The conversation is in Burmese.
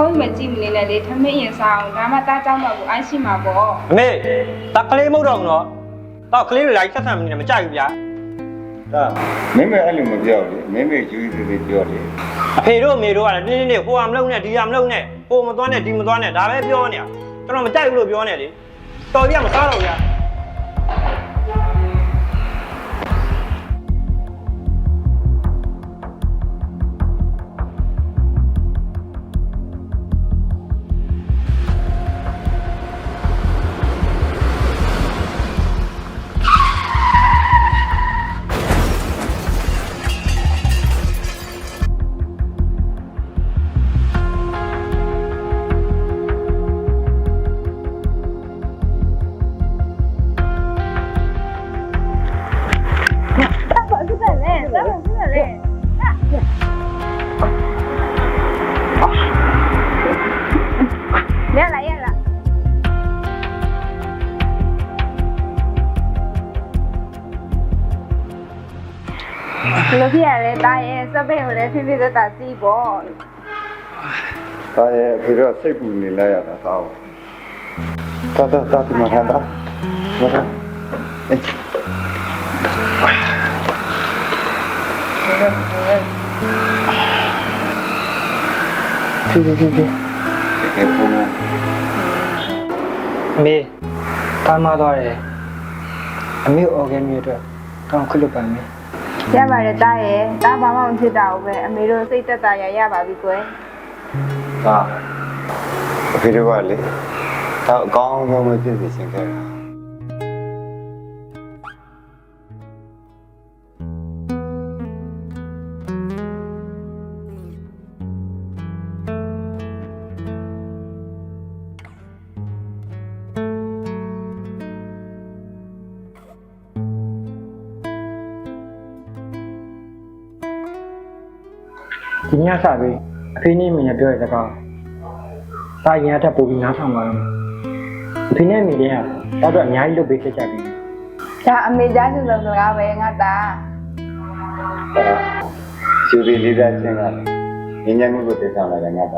ဖုန်းမကြည့်မနေနဲ့လေထမင်းရင်စားအောင်ဒါမှတားကြောင်းတော့ကိုအိုင်းရှိမှာပေါ့အမေတကလေးမဟုတ်တော့ဘူးနော်တော့ကလေးတွေလိုက်ဆက်ဆံမနေနဲ့မကြိုက်ဘူးဗျာဒါမင်းမအဲ့လိုမပြောဘူးမင်းမယူသေးသေးပြောတယ်အဖေတို့အမေတို့ကလည်းတင်းတင်းလေးဟိုဟာမလုပ်နဲ့ဒီဟာမလုပ်နဲ့ဟိုမသွားနဲ့ဒီမသွားနဲ့ဒါပဲပြောနေတာကျွန်တော်မကြိုက်ဘူးလို့ပြောနေလေတော်ကြီးကမစားတော့ဘူးဗျာ ဘယ်လိုဖြစ်ရလဲတားရဲ့စပင်းကိုလည်းဖိဖိသက်သက်စီးပေါ့ဒါရဲ့အဖေတော့စိတ်ပူနေလိုက်ရတာတော့တာတာတာဒီမှာဟန်တာမလားအေးဖြည်းဖြည်းဖြည်းဖြည်းကဲပုံမှန်အမေတားမသွားတယ်အမေအော်ဂန်မီအတွက်တောင်းခွလို့ပါမယ် ရပါတယ်တားရဲ့တားဘာမှမဖြစ်တာဘူးပဲအမေတို့စိတ်သက်သာရရပါပြီကွယ်ဒါအဖေတို့ကလေတော့အကောင်းဆုံးပဲဖြစ်စီရှင်ခဲ့တာ ဒီညစပြီးအဖေနဲ့အမေနဲ့ပြောရတဲ့ကောင်တာရင်အထက်ပို့ပြီးနားဆောင်ပါတော့အဖေနဲ့အမေတွေကတော့တော့အများကြီးလုပ်ပေးခဲ့ကြပြီဒါအမေကြားချင်တဲ့စကားပဲငါသားအဲကျူရီလေးသားချင်းကလည်းညဉ့်ညံ့မှုကိုတည်ဆောင်လာတယ်ငါက